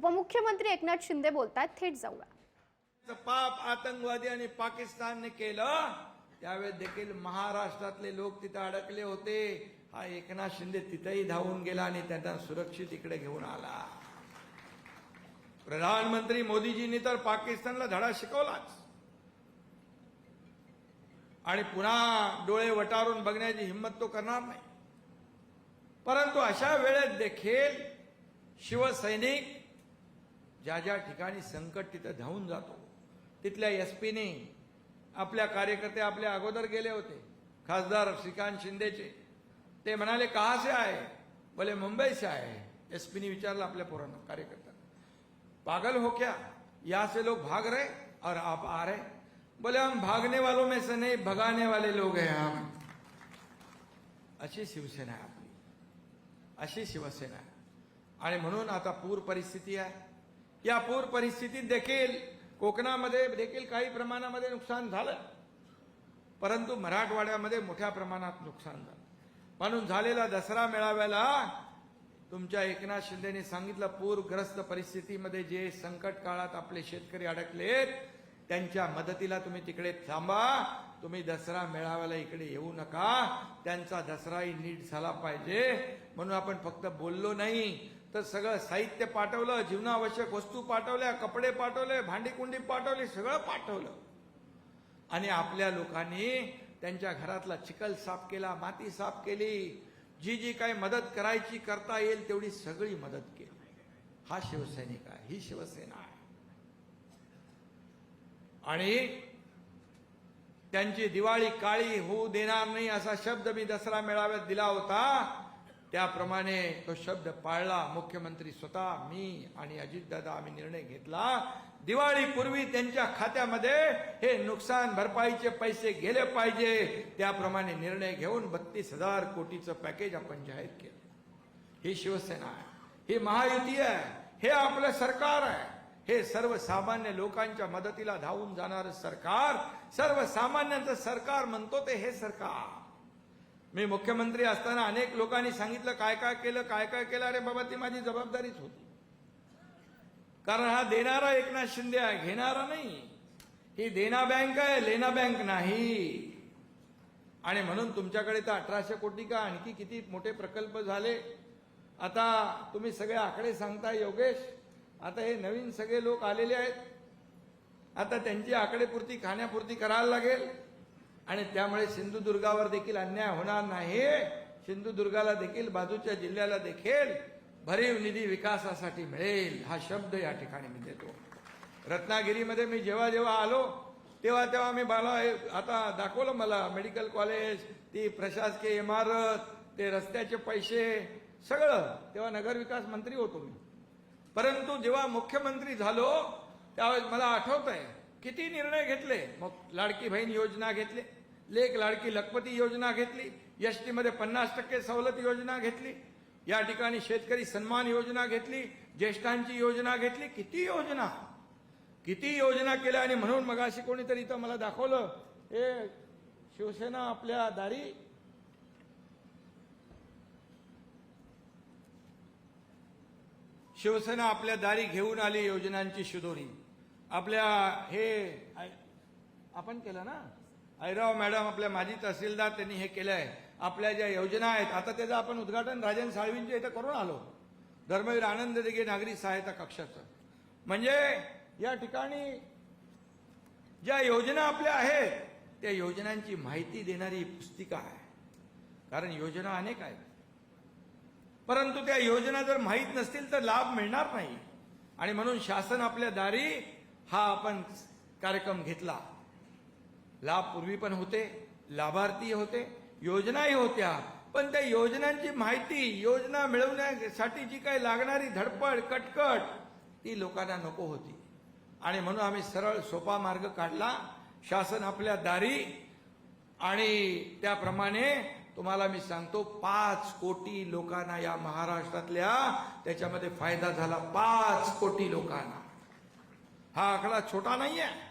उपमुख्यमंत्री एकनाथ शिंदे बोलतात थेट जाऊया. पाप आतंकवादी आणि पाकिस्तानने केलं त्यावेळेस देखील महाराष्ट्रातले लोक तिथे अडकले होते. हा एकनाथ शिंदे तिथेही धावून गेला आणि त्यांना सुरक्षित इकडे घेऊन आला. प्रधानमंत्री मोदीजींनी तर पाकिस्तानला धडा शिकवलाच. आणि पुन्हा डोळे वटारून बघण्याची हिंमत तो करणार नाही. परंतु अशा वेळेत देखील शिवसैनिक ज्या ज्या ठिकाणी संकट तिथं धावून जातो तिथल्या एस पीने आपल्या कार्यकर्ते आपल्या अगोदर गेले होते खासदार श्रीकांत शिंदेचे. ते म्हणाले कहा से आहे बोले मुंबई से आहे एस पीने विचारलं आपल्या पोरांना कार्यकर्ता पागल हो क्या? यहाँ से लोग भाग रहे और आप आ रहे? बोले हम भागने वालों में से नहीं भगाने वाले लोग हैं हम. अशी शिवसेना आहे आपली. अशी शिवसेना आहे. आणि म्हणून आता पूर परिस्थिती आहे. या पूर परिस्थितीत देखील कोकणामध्ये देखील काही प्रमाणामध्ये नुकसान झालं. परंतु मराठवाड्यामध्ये मोठ्या प्रमाणात नुकसान झालं. म्हणून झालेला दसरा मेळाव्याला तुमच्या एकनाथ शिंदेने सांगितलं पूरग्रस्त परिस्थितीमध्ये जे संकट काळात आपले शेतकरी अडकलेत त्यांच्या मदतीला तुम्ही तिकडे थांबा. तुम्ही दसरा मेळाव्याला इकडे येऊ नका. त्यांचा दसराही नीट झाला पाहिजे. म्हणून आपण फक्त बोललो नाही. तर सगळं साहित्य पाठवलं जीवनावश्यक वस्तू पाठवल्या कपडे पाठवले भांडीकुंडी पाठवली सगळं पाठवलं. आणि आपल्या लोकांनी त्यांच्या घरातला चिखल साफ केला माती साफ केली. जी जी काही मदत करायची करता येईल तेवढी सगळी मदत केली. हा शिवसैनिक आहे ही शिवसेना आहे. आणि त्यांची दिवाळी काळी होऊ देणार नाही असा शब्द मी दसरा मेळाव्यात दिला होता. त्याप्रमाणे तो शब्द पाळला. मुख्यमंत्री स्वतः मी आणि अजितदादा आम्ही निर्णय घेतला. दिवाळीपूर्वी त्यांच्या खात्यामध्ये हे नुकसान भरपाईचे पैसे गेले पाहिजे. त्याप्रमाणे निर्णय घेऊन बत्तीस हजार कोटीचं पॅकेज आपण जाहीर केलं. ही शिवसेना आहे. ही महायुती आहे. हे आपलं सरकार आहे. हे सर्वसामान्य लोकांच्या मदतीला धावून जाणारं सरकार सर्वसामान्यांचं सरकार म्हणतो ते हे सरकार. मी मुख्यमंत्री असताना अनेक लोकांनी सांगितलं काय काय केलं काय काय केलं? अरे बाबा ती माझी जबाबदारीच होती. कारण हा देणारा एकनाथ शिंदे आहे घेणारा नाही. ही देना बँक आहे लेना बँक नाही. आणि म्हणून तुमच्याकडे तर अठराशे कोटी का आणखी किती मोठे प्रकल्प झाले? आता तुम्ही सगळे आकडे सांगता योगेश. आता हे नवीन सगळे लोक आलेले आहेत. आता त्यांची आकडेपुरती खाण्यापुरती करायला लागेल. आणि त्यामुळे सिंधुदुर्गावर देखील अन्याय होणार नाही. सिंधुदुर्गाला देखील बाजूच्या जिल्ह्याला देखील भरीव निधी विकासासाठी मिळेल हा शब्द या ठिकाणी मी देतो. रत्नागिरीमध्ये मी जेव्हा जेव्हा आलो तेव्हा तेव्हा मी मला आता दाखवलं मला मेडिकल कॉलेज ती प्रशासकीय इमारत ते रस्त्याचे पैसे सगळं. तेव्हा नगरविकास मंत्री होतो मी. परंतु जेव्हा मुख्यमंत्री झालो त्यावेळेस मला आठवत आहे किती निर्णय घेतले? मग लाडकी बहीण योजना घेतली. लेख लाडकी लखपती योजना घेतली एस पन्नास टक्के सवलत योजना घेतली या ठिकाणी शेतकरी सन्मान योजना घेतली ज्येष्ठांची योजना घेतली. किती योजना? किती योजना केल्या आणि म्हणून मगाशी कोणीतरी इथं मला दाखवलं हे शिवसेना आपल्या दारी. शिवसेना आपल्या दारी घेऊन आली योजनांची शिदोरी. आपल्या हे आपण केलं ना? ऐराव मॅडम आपल्या माजी तहसीलदार त्यांनी हे केलं आहे आपल्या ज्या योजना आहेत आता त्याचं आपण उद्घाटन राजन साळवींच्या इथं करून आलो. धर्मवीर आनंद दिघे नागरी सहायता कक्षाचं. म्हणजे या ठिकाणी ज्या योजना आपल्या आहेत त्या योजनांची माहिती देणारी पुस्तिका आहे. कारण योजना अनेक आहेत. परंतु त्या योजना जर माहीत नसतील तर लाभ मिळणार नाही. आणि म्हणून शासन आपल्या दारी हा आपण कार्यक्रम घेतला. लाभ पूर्वी पण होते लाभार्थी होते योजनाही होत्या. पण त्या योजनांची माहिती योजना मिळवण्यासाठी जी काही लागणारी धडपड कटकट ती लोकांना नको होती. आणि म्हणून आम्ही सरळ सोपा मार्ग काढला. शासन आपल्या दारी आणि त्याप्रमाणे तुम्हाला मी सांगतो पाच कोटी लोकांना या महाराष्ट्रातल्या त्याच्यामध्ये फायदा झाला पाच कोटी लोकांना. हा आकडा छोटा नाहीये.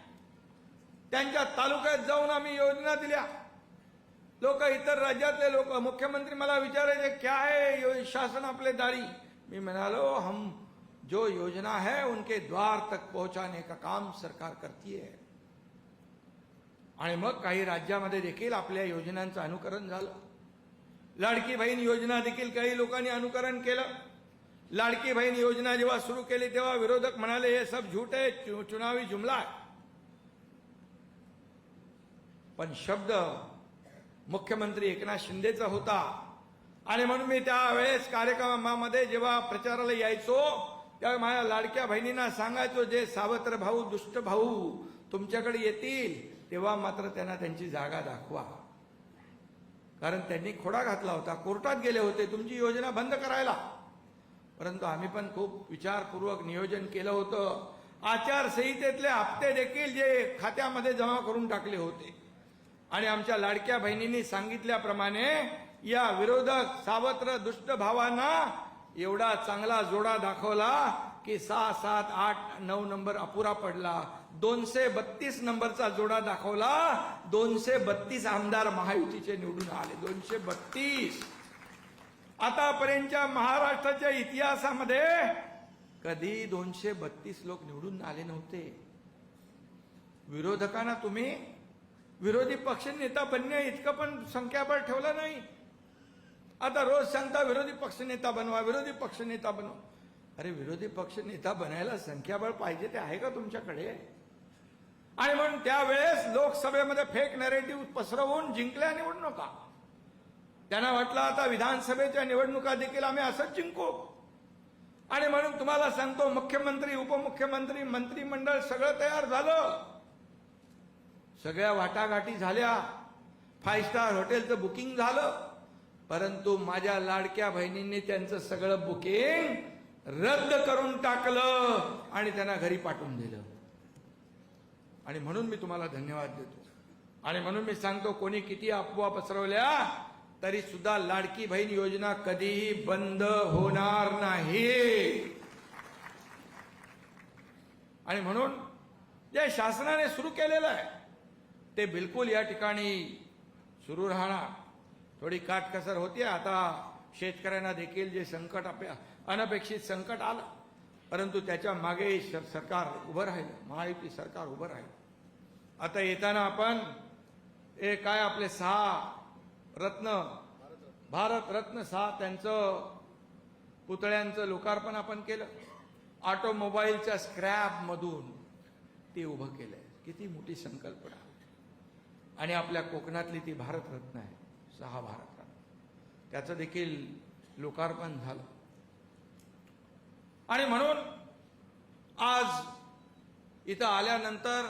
त्यांच्या तालुक्यात जाऊन आम्ही योजना दिल्या. लोक इतर राज्यातले लोक मुख्यमंत्री मला विचारायचे क्या है शासन आपले दारी? मी म्हणालो हम जो योजना है उनके द्वार तक पोहोचाने का काम सरकार करती है. आणि मग काही राज्यामध्ये देखील आपल्या योजनांचं अनुकरण झालं. लाडकी बहीण योजना देखील काही लोकांनी अनुकरण केलं. लाडकी बहीण योजना जेव्हा सुरू केली तेव्हा विरोधक म्हणाले हे सब झूट आहे चुनावी जुमला आहे पण शब्द मुख्यमंत्री एकनाथ शिंदेचा होता. आणि म्हणून मी त्यावेळेस कार्यक्रमामध्ये जेव्हा प्रचाराला यायचो त्या माझ्या लाडक्या बहिणींना सांगायचो जे सावत्र भाऊ दुष्ट भाऊ तुमच्याकडे येतील तेव्हा मात्र त्यांना त्यांची जागा दाखवा. कारण त्यांनी खोडा घातला होता. कोर्टात गेले होते. तुमची योजना बंद करायला. परंतु आम्ही पण खूप विचारपूर्वक नियोजन केलं होतं. आचारसंहितेतले हप्ते देखील जे खात्यामध्ये जमा करून टाकले होते. आणि आमच्या लाडक्या बहिणींनी सांगितल्याप्रमाणे या विरोधक सावत्र दुष्ट भावांना एवढा चांगला जोडा दाखवला की सहा सात आठ नऊ नंबर अपुरा पडला. दोनशे बत्तीस नंबरचा जोडा दाखवला. दोनशे बत्तीस आमदार महायुतीचे निवडून आले. दोनशे बत्तीस. आतापर्यंतच्या महाराष्ट्राच्या इतिहासामध्ये कधी दोनशे बत्तीस लोक निवडून आले नव्हते. विरोधकांना तुम्ही विरोधी पक्ष नेता बनणे इतकं पण संख्याबळ ठेवलं नाही. आता रोज सांगता विरोधी पक्ष नेता बनवा विरोधी पक्ष नेता बनवा. अरे विरोधी पक्ष नेता बनायला संख्याबळ पाहिजे ते आहे का तुमच्याकडे? आणि म्हणून त्यावेळेस लोकसभेमध्ये फेक नॅरेटिव्ह पसरवून जिंकल्या निवडणुका. त्यांना वाटलं आता विधानसभेच्या निवडणुका देखील आम्ही असंच जिंकू. आणि म्हणून तुम्हाला सांगतो मुख्यमंत्री उपमुख्यमंत्री मंत्रिमंडळ सगळं तयार झालं. सगळ्या वाटाघाटी झाल्या. फाईव्ह स्टार हॉटेलचं बुकिंग झालं. परंतु माझ्या लाडक्या बहिणींनी त्यांचं सगळं बुकिंग रद्द करून टाकलं आणि त्यांना घरी पाठवून दिलं. आणि म्हणून मी तुम्हाला धन्यवाद देतो. आणि म्हणून मी सांगतो कोणी किती अफवा पसरवल्या तरी सुद्धा लाडकी बहीण योजना कधीही बंद होणार नाही. आणि म्हणून जे शासनाने सुरू केलेलं आहे ते बिलकुल या ठिकाणी सुरू राहणार. थोडी काटकसर होती. आता शेतकऱ्यांना देखील जे संकट आपल्या अनपेक्षित संकट आलं परंतु त्याच्यामागे श- सरकार उभं राहिलं. महायुती सरकार उभं राहिलं. आता येताना आपण हे काय आपले सहा रत्न भारत रत्न सहा त्यांचं पुतळ्यांचं लोकार्पण आपण केलं. ऑटोमोबाईलच्या स्क्रॅपमधून ते उभं केलंय. किती मोठी संकल्पना. आणि आपल्या कोकणातली ती भारतरत्न आहे सहा भारतरत्न. त्याचं देखील लोकार्पण झालं. आणि म्हणून आज इथं आल्यानंतर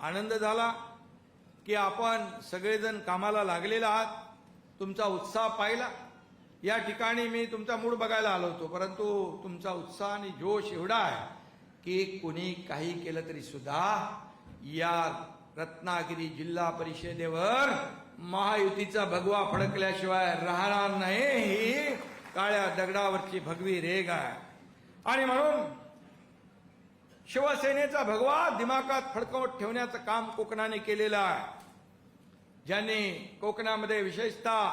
आनंद झाला की आपण सगळेजण कामाला लागलेला आहात. तुमचा उत्साह पाहिला. या ठिकाणी मी तुमचा मूड बघायला आलो होतो परंतु तुमचा उत्साह आणि जोश एवढा आहे की कुणी काही केलं तरी सुद्धा या रत्नागिरी जिल्हा परिषदेवर महायुतीचा भगवा फडकल्याशिवाय राहणार नाही ही काळ्या दगडावरची भगवी रेग आहे. आणि म्हणून शिवसेनेचा भगवा दिमागात फडकवत ठेवण्याचं काम कोकणाने केलेलं आहे. ज्यांनी कोकणामध्ये विशेषतः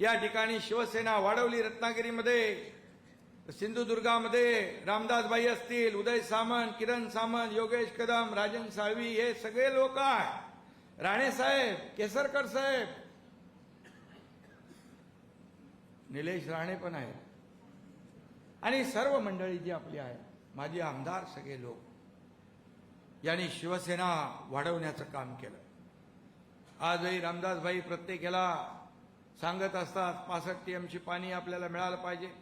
या ठिकाणी शिवसेना वाढवली रत्नागिरीमध्ये सिंधुदुर्गामध्ये रामदासबाई असतील उदय सामंत किरण सामंत योगेश कदम राजन साळवी हे सगळे लोक आहे राणे साहेब केसरकर साहेब. निलेश राणे पण आहेत. आणि सर्व मंडळी जी आपली आहे माझे आमदार सगळे लोक. यांनी शिवसेना वाढवण्याचं काम केलं. आजही रामदासभाई प्रत्येकाला सांगत असतात पासष्ट टीएमची पाणी आपल्याला मिळालं पाहिजे.